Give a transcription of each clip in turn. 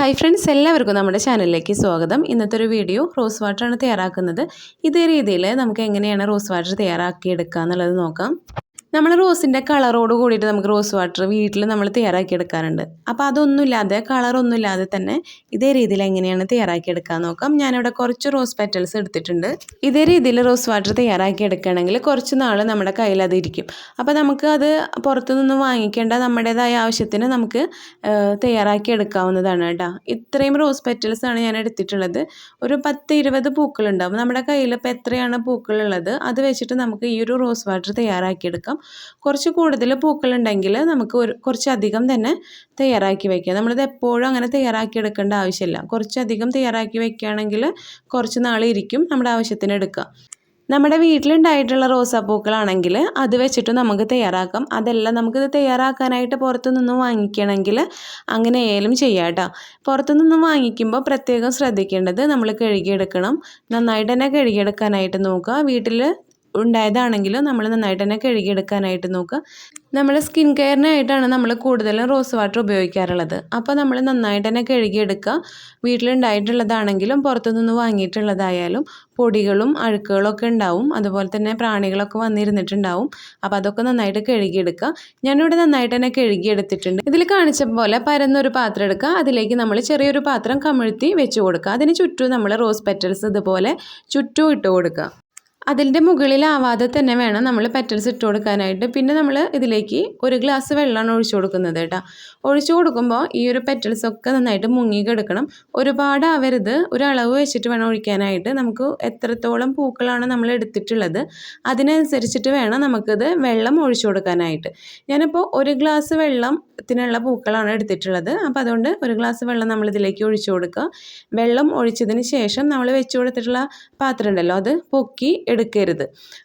Hi friends എല്ലാവർക്കും നമ്മുടെ ചാനലിലേക്ക് സ്വാഗതം. ഇന്നത്തെ ഒരു വീഡിയോ റോസ് വാട്ടറാണ് തയ്യാറാക്കുന്നത്. ഇതേ രീതിയിൽ നമുക്ക് എങ്ങനെയാണ് റോസ് വാട്ടർ തയ്യാറാക്കിയെടുക്കുക എന്നുള്ളത് നോക്കാം. നമ്മൾ റോസിന്റെ കളറോട് കൂടിയിട്ട് നമുക്ക് റോസ് വാട്ടർ വീട്ടിൽ നമ്മൾ തയ്യാറാക്കി എടുക്കാറുണ്ട്. അപ്പോൾ അതൊന്നുമില്ലാതെ കളറൊന്നുമില്ലാതെ തന്നെ ഇതേ രീതിയിൽ എങ്ങനെയാണ് തയ്യാറാക്കി എടുക്കാൻ നോക്കാം. ഞാനിവിടെ കുറച്ച് റോസ് പെറ്റൽസ് എടുത്തിട്ടുണ്ട്. ഇതേ രീതിയിൽ റോസ് വാട്ടർ തയ്യാറാക്കി എടുക്കുകയാണെങ്കിൽ കുറച്ച് നാൾ നമ്മുടെ കയ്യിൽ അത് ഇരിക്കും. അപ്പോൾ നമുക്ക് അത് പുറത്തുനിന്ന് വാങ്ങിക്കേണ്ട നമ്മുടേതായ ആവശ്യത്തിന് നമുക്ക് തയ്യാറാക്കി എടുക്കാവുന്നതാണ് കേട്ടോ. ഇത്രയും റോസ് പെറ്റൽസ് ആണ് ഞാൻ എടുത്തിട്ടുള്ളത്. ഒരു പത്ത് ഇരുപത് പൂക്കളുണ്ടാവും നമ്മുടെ കയ്യിൽ ഇപ്പോൾ എത്രയാണ് പൂക്കളുള്ളത്? അത് വെച്ചിട്ട് നമുക്ക് ഈ ഒരു റോസ് വാട്ടർ തയ്യാറാക്കി എടുക്കാം. കുറച്ച് കൂടുതൽ പൂക്കളുണ്ടെങ്കിൽ നമുക്ക് ഒരു കുറച്ചധികം തന്നെ തയ്യാറാക്കി വയ്ക്കാം. നമ്മളിത് എപ്പോഴും അങ്ങനെ തയ്യാറാക്കി എടുക്കേണ്ട ആവശ്യമില്ല. കുറച്ചധികം തയ്യാറാക്കി വയ്ക്കുകയാണെങ്കിൽ കുറച്ച് നാളിരിക്കും നമ്മുടെ ആവശ്യത്തിന് എടുക്കുക. നമ്മുടെ വീട്ടിലുണ്ടായിട്ടുള്ള റോസാപ്പൂക്കളാണെങ്കിൽ അത് വെച്ചിട്ട് നമുക്ക് തയ്യാറാക്കാം. അതെല്ലാം നമുക്കിത് തയ്യാറാക്കാനായിട്ട് പുറത്തു നിന്നും വാങ്ങിക്കണമെങ്കിൽ അങ്ങനെ ആയാലും ചെയ്യാം കേട്ടോ. പുറത്തു നിന്നും വാങ്ങിക്കുമ്പോൾ പ്രത്യേകം ശ്രദ്ധിക്കേണ്ടത് നമ്മൾ കഴുകിയെടുക്കണം. നന്നായിട്ട് തന്നെ കഴുകിയെടുക്കാനായിട്ട് നോക്കുക. വീട്ടിൽ ഉണ്ടായതാണെങ്കിൽ നമ്മൾ നന്നായിട്ട് തന്നെ കഴുകിയെടുക്കാനായിട്ട് നോക്കുക. നമ്മൾ സ്കിൻ കെയറിനായിട്ടാണ് നമ്മൾ കൂടുതലും റോസ് വാട്ടർ ഉപയോഗിക്കാറുള്ളത്. അപ്പോൾ നമ്മൾ നന്നായിട്ട് തന്നെ കഴുകിയെടുക്കുക. വീട്ടിലുണ്ടായിട്ടുള്ളതാണെങ്കിലും പുറത്തുനിന്ന് വാങ്ങിയിട്ടുള്ളതായാലും പൊടികളും അഴുക്കുകളൊക്കെ ഉണ്ടാവും. അതുപോലെ തന്നെ പ്രാണികളൊക്കെ വന്നിരുന്നിട്ടുണ്ടാവും. അപ്പോൾ അതൊക്കെ നന്നായിട്ട് കഴുകിയെടുക്കുക. ഞാനിവിടെ നന്നായിട്ട് തന്നെ കഴുകിയെടുത്തിട്ടുണ്ട്. ഇതിൽ കാണിച്ച പോലെ പരന്നൊരു പാത്രം എടുക്കുക. അതിലേക്ക് നമ്മൾ ചെറിയൊരു പാത്രം കമിഴ്ത്തി വെച്ച് കൊടുക്കുക. അതിന് ചുറ്റും നമ്മൾ റോസ് പെറ്റൽസ് ഇതുപോലെ ചുറ്റും ഇട്ട് കൊടുക്കുക. അതിന്റെ മുകളിലാവാതെ തന്നെ വേണം നമ്മൾ പെറ്റൽസ് ഇട്ട് കൊടുക്കാനായിട്ട്. പിന്നെ നമ്മൾ ഇതിലേക്ക് ഒരു ഗ്ലാസ് വെള്ളമാണ് ഒഴിച്ചു കൊടുക്കുന്നത് കേട്ടോ. ഒഴിച്ചു കൊടുക്കുമ്പോൾ ഈ ഒരു പെറ്റൽസ് ഒക്കെ നന്നായിട്ട് മുങ്ങി കിടക്കണം. ഒരുപാട് ആവരുത് അളവ് വെച്ചിട്ട് വേണം ഒഴിക്കാനായിട്ട്. നമുക്ക് എത്രത്തോളം പൂക്കളാണ് നമ്മൾ എടുത്തിട്ടുള്ളത് അതിനനുസരിച്ചിട്ട് വേണം നമുക്കിത് വെള്ളം ഒഴിച്ചു കൊടുക്കാനായിട്ട്. ഞാനിപ്പോൾ ഒരു ഗ്ലാസ് വെള്ളത്തിനുള്ള പൂക്കളാണ് എടുത്തിട്ടുള്ളത്. അപ്പോൾ അതുകൊണ്ട് ഒരു ഗ്ലാസ് വെള്ളം നമ്മൾ ഇതിലേക്ക് ഒഴിച്ചു കൊടുക്കുക. വെള്ളം ഒഴിച്ചതിന് ശേഷം നമ്മൾ വെച്ചു കൊടുത്തിട്ടുള്ള പാത്രം ഉണ്ടല്ലോ അത് പൊക്കി എടുക്കരുത്.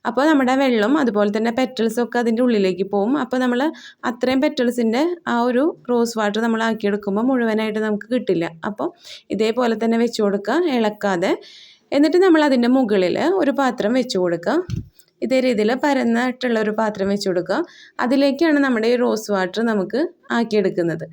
അപ്പോൾ നമ്മുടെ വെള്ളം അതുപോലെ തന്നെ പെറ്റൽസ് ഒക്കെ അതിന്റെ ഉള്ളിലേക്ക് പോകും അപ്പോൾ നമ്മൾ അത്രയും പെറ്റൽസിന്റെ ആ ഒരു റോസ് വാട്ടർ നമ്മൾ ആക്കിയെടുക്കുമ്പോൾ മുഴുവനായിട്ട് നമുക്ക് കിട്ടില്ല. അപ്പോൾ ഇതേപോലെ തന്നെ വെച്ച് കൊടുക്കുക ഇളക്കാതെ. എന്നിട്ട് നമ്മൾ അതിന്റെ മുകളിൽ ഒരു പാത്രം വെച്ച് കൊടുക്കുക. ഇതേ രീതിയിൽ പരന്നിട്ടുള്ള ഒരു പാത്രം വെച്ച് കൊടുക്കുക. അതിലേക്കാണ് നമ്മുടെ ഈ റോസ് വാട്ടർ നമുക്ക് ആക്കിയെടുക്കുന്നത്.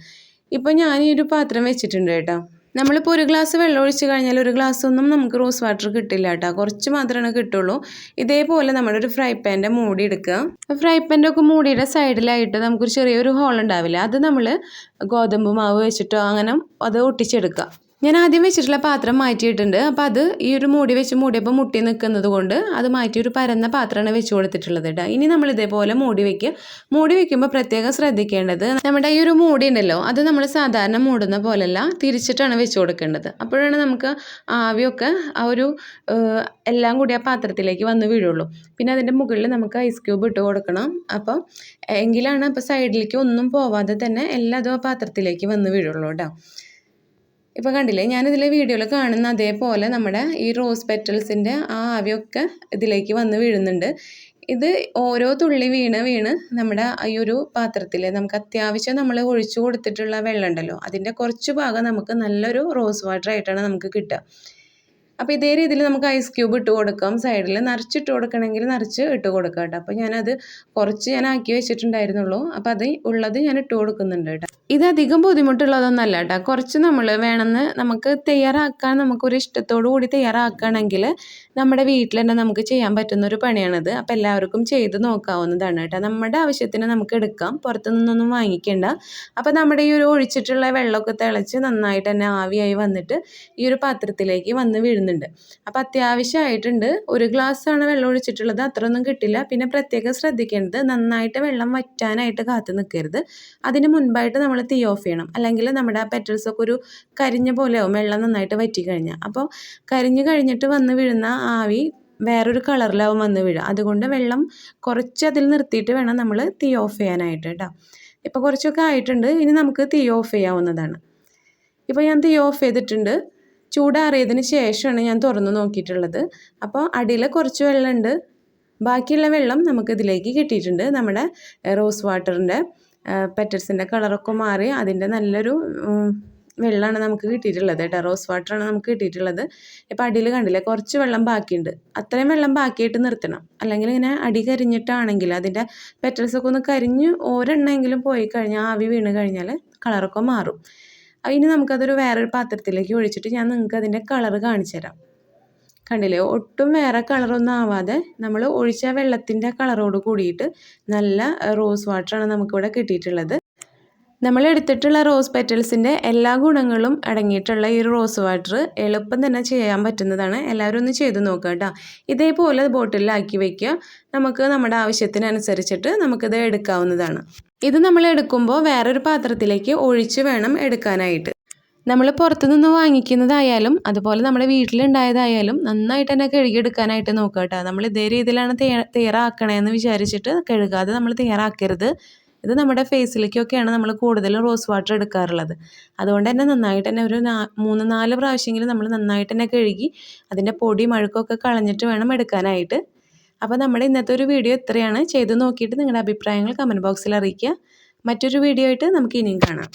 ഇപ്പോൾ ഞാൻ ഈ ഒരു പാത്രം വെച്ചിട്ടുണ്ട് കേട്ടോ. നമ്മളിപ്പോൾ ഒരു ഗ്ലാസ് വെള്ളം ഒഴിച്ച് കഴിഞ്ഞാൽ ഒരു ഗ്ലാസ് ഒന്നും നമുക്ക് റോസ് വാട്ടർ കിട്ടില്ല കേട്ടോ. കുറച്ച് മാത്രമേ കിട്ടുള്ളൂ. ഇതേപോലെ നമ്മുടെ ഒരു ഫ്രൈ പാന്റെ മൂടി എടുക്കുക. ഫ്രൈ പാന്റെ ഒക്കെ മൂടിയുടെ സൈഡിലായിട്ട് നമുക്കൊരു ചെറിയൊരു ഹോൾ ഉണ്ടാവില്ല? അത് നമ്മൾ ഗോതമ്പ് മാവ് വെച്ചിട്ടോ അങ്ങനെ അത് ഒട്ടിച്ചെടുക്കുക. ഞാൻ ആദ്യം വെച്ചിട്ടുള്ള പാത്രം മാറ്റിയിട്ടുണ്ട്. അപ്പോൾ അത് ഈ ഒരു മൂടി വെച്ച് മൂടിയപ്പോൾ മുട്ടി നിൽക്കുന്നത് കൊണ്ട് അത് മാറ്റി ഒരു പരന്ന പാത്രമാണ് വെച്ച് കൊടുത്തിട്ടുള്ളത് കേട്ടോ ഇനി നമ്മൾ ഇതേപോലെ മൂടി വെക്കുക മൂടി വെക്കുമ്പോൾ പ്രത്യേകം ശ്രദ്ധിക്കേണ്ടത് നമ്മുടെ ഈ ഒരു മൂടി ഉണ്ടല്ലോ അത് നമ്മൾ സാധാരണ മൂടുന്ന പോലെയല്ല തിരിച്ചിട്ടാണ് വെച്ച് കൊടുക്കേണ്ടത്. അപ്പോഴാണ് നമുക്ക് ആവിയൊക്കെ ആ ഒരു എല്ലാം കൂടി ആ പാത്രത്തിലേക്ക് വന്ന് വീഴുള്ളൂ. പിന്നെ അതിന്റെ മുകളിൽ നമുക്ക് ഐസ് ക്യൂബ് ഇട്ട് കൊടുക്കണം. അപ്പോൾ എങ്കിലാണ് അപ്പോൾ സൈഡിലേക്ക് ഒന്നും പോവാതെ തന്നെ എല്ലാതും ആ പാത്രത്തിലേക്ക് വന്ന് വീഴുള്ളൂ കേട്ടോ ഇപ്പോൾ കണ്ടില്ലേ ഞാനിതിൽ വീഡിയോയിൽ കാണുന്ന അതേപോലെ നമ്മുടെ ഈ റോസ് പെറ്റൽസിന്റെ ആ ആവിയൊക്കെ ഇതിലേക്ക് വന്ന് വീഴുന്നുണ്ട്. ഇത് ഓരോ തുള്ളി വീണ് വീണ് നമ്മുടെ ഈ ഒരു പാത്രത്തിൽ നമുക്ക് അത്യാവശ്യം നമ്മൾ ഒഴിച്ചു കൊടുത്തിട്ടുള്ള വെള്ളം ഉണ്ടല്ലോ അതിന്റെ കുറച്ച് ഭാഗം നമുക്ക് നല്ലൊരു റോസ് വാട്ടർ ആയിട്ടാണ് നമുക്ക് കിട്ടുക. അപ്പോൾ ഇതേ രീതിയിൽ നമുക്ക് ഐസ് ക്യൂബ് ഇട്ട് കൊടുക്കാം. സൈഡിൽ നിറച്ചിട്ട് കൊടുക്കണമെങ്കിൽ നിറച്ച് ഇട്ട് കൊടുക്കാം കേട്ടോ. അപ്പോൾ ഞാനത് കുറച്ച് ഞാൻ ആക്കി വെച്ചിട്ടുണ്ടായിരുന്നുള്ളൂ. അപ്പോൾ അത് ഉള്ളത് ഞാൻ ഇട്ട് കൊടുക്കുന്നുണ്ട് കേട്ടോ. ഇതധികം അധികം കേട്ടോ. കുറച്ച് നമ്മൾ വേണമെന്ന് നമുക്ക് തയ്യാറാക്കാൻ നമുക്കൊരു ഇഷ്ടത്തോടു കൂടി തയ്യാറാക്കുകയാണെങ്കിൽ നമ്മുടെ വീട്ടിൽ തന്നെ നമുക്ക് ചെയ്യാൻ പറ്റുന്ന ഒരു പണിയാണിത്. അപ്പോൾ എല്ലാവർക്കും ചെയ്ത് നോക്കാവുന്നതാണ് കേട്ടോ. നമ്മുടെ ആവശ്യത്തിന് നമുക്ക് എടുക്കാം. പുറത്തു നിന്നൊന്നും വാങ്ങിക്കേണ്ട. അപ്പോൾ നമ്മുടെ ഈ ഒരു ഒഴിച്ചിട്ടുള്ള വെള്ളമൊക്കെ തിളച്ച് നന്നായിട്ട് തന്നെ ആവിയായി വന്നിട്ട് ഈ ഒരു പാത്രത്തിലേക്ക് വന്ന് വീഴുന്നുണ്ട് അപ്പോൾ അത്യാവശ്യമായിട്ടുണ്ട് ഒരു ഗ്ലാസ്സാണ് വെള്ളം ഒഴിച്ചിട്ടുള്ളത്. അത്രയൊന്നും കിട്ടില്ല. പിന്നെ പ്രത്യേകം ശ്രദ്ധിക്കേണ്ടത് നന്നായിട്ട് വെള്ളം വറ്റാനായിട്ട് കാത്തു നിൽക്കരുത്. അതിന് മുൻപായിട്ട് നമ്മൾ തീ ഓഫ് ചെയ്യണം. അല്ലെങ്കിൽ നമ്മുടെ ആ പെറ്റൽസൊക്കെ ഒരു കരിഞ്ഞ പോലെയാവും. വെള്ളം നന്നായിട്ട് വറ്റി കഴിഞ്ഞാൽ അപ്പോൾ കരിഞ്ഞു കഴിഞ്ഞിട്ട് വന്ന് വീഴുന്ന ആവി വേറൊരു കളറിലാവും വന്ന് വീഴുക. അതുകൊണ്ട് വെള്ളം കുറച്ച് അതിൽ നിർത്തിയിട്ട് വേണം നമ്മൾ തീ ഓഫ് ചെയ്യാനായിട്ട് കേട്ടോ. ഇപ്പോൾ കുറച്ചൊക്കെ ആയിട്ടുണ്ട്. ഇനി നമുക്ക് തീ ഓഫ് ചെയ്യാവുന്നതാണ്. ഇപ്പോൾ ഞാൻ തീ ഓഫ് ചെയ്തിട്ടുണ്ട്. ചൂടാറിയതിന് ശേഷമാണ് ഞാൻ തുറന്ന് നോക്കിയിട്ടുള്ളത്. അപ്പോൾ അടിയിൽ കുറച്ച് വെള്ളമുണ്ട്. ബാക്കിയുള്ള വെള്ളം നമുക്ക് ഇതിലേക്ക് കിട്ടിയിട്ടുണ്ട്. നമ്മുടെ റോസ് വാട്ടറിന്റെ പെറ്റൽസിന്റെ കളറൊക്കെ മാറി അതിന്റെ നല്ലൊരു വെള്ളമാണ് നമുക്ക് കിട്ടിയിട്ടുള്ളത് കേട്ടോ. റോസ് വാട്ടറാണ് നമുക്ക് കിട്ടിയിട്ടുള്ളത്. ഇപ്പോൾ അടിയിൽ കണ്ടില്ലേ കുറച്ച് വെള്ളം ബാക്കിയുണ്ട്. അത്രയും വെള്ളം ബാക്കിയായിട്ട് നിർത്തണം. അല്ലെങ്കിൽ ഇങ്ങനെ അടി കരിഞ്ഞിട്ടാണെങ്കിൽ അതിന്റെ പെറ്റൽസൊക്കെ ഒന്ന് കരിഞ്ഞ് ഒരെണ്ണമെങ്കിലും പോയി കഴിഞ്ഞാൽ ആവി വീണ് കഴിഞ്ഞാൽ കളറൊക്കെ മാറും. ഇനി നമുക്കതൊരു വേറൊരു പാത്രത്തിലേക്ക് ഒഴിച്ചിട്ട് ഞാൻ നിങ്ങൾക്ക് അതിന്റെ കളർ കാണിച്ചു തരാം. കണ്ടില്ലേ? ഒട്ടും വേറെ കളറൊന്നും ആവാതെ നമ്മൾ ഒഴിച്ച വെള്ളത്തിന്റെ കളറോട് കൂടിയിട്ട് നല്ല റോസ് വാട്ടറാണ് നമുക്കിവിടെ കിട്ടിയിട്ടുള്ളത്. നമ്മൾ എടുത്തിട്ടുള്ള റോസ് പെറ്റൽസിന്റെ എല്ലാ ഗുണങ്ങളും അടങ്ങിയിട്ടുള്ള ഈ റോസ് വാട്ടർ എളുപ്പം തന്നെ ചെയ്യാൻ പറ്റുന്നതാണ്. എല്ലാവരും ഒന്ന് ചെയ്ത് നോക്കുക കേട്ടോ. ഇതേപോലെ ബോട്ടിലാക്കി വയ്ക്കുക നമുക്ക് നമ്മുടെ ആവശ്യത്തിനനുസരിച്ചിട്ട് നമുക്കിത് എടുക്കാവുന്നതാണ്. ഇത് നമ്മൾ എടുക്കുമ്പോൾ വേറൊരു പാത്രത്തിലേക്ക് ഒഴിച്ച് വേണം എടുക്കാനായിട്ട്. നമ്മൾ പുറത്തുനിന്ന് വാങ്ങിക്കുന്നതായാലും അതുപോലെ നമ്മുടെ വീട്ടിലുണ്ടായതായാലും നന്നായിട്ട് തന്നെ കഴുകിയെടുക്കാനായിട്ട് നോക്കുക കേട്ടോ. നമ്മൾ ഇതേ രീതിയിലാണ് തയ്യാറാക്കണേന്ന് വിചാരിച്ചിട്ട് കഴുകാതെ നമ്മൾ തയ്യാറാക്കരുത്. ഇത് നമ്മുടെ ഫേസിലേക്കൊക്കെയാണ് നമ്മൾ കൂടുതലും റോസ് വാട്ടർ എടുക്കാറുള്ളത്. അതുകൊണ്ട് തന്നെ നന്നായിട്ട് തന്നെ ഒരു മൂന്ന് നാല് പ്രാവശ്യമെങ്കിലും നമ്മൾ നന്നായിട്ട് തന്നെ കഴുകി അതിന്റെ പൊടി മഴുക്കൊക്കെ കളഞ്ഞിട്ട് വേണം എടുക്കാനായിട്ട്. അപ്പോൾ നമ്മുടെ ഇന്നത്തെ ഒരു വീഡിയോ ഇത്രയാണ്. ചെയ്ത് നോക്കിയിട്ട് നിങ്ങളുടെ അഭിപ്രായങ്ങൾ കമന്റ് ബോക്സിൽ അറിയിക്കുക. മറ്റൊരു വീഡിയോ ആയിട്ട് നമുക്ക് ഇനിയും കാണാം.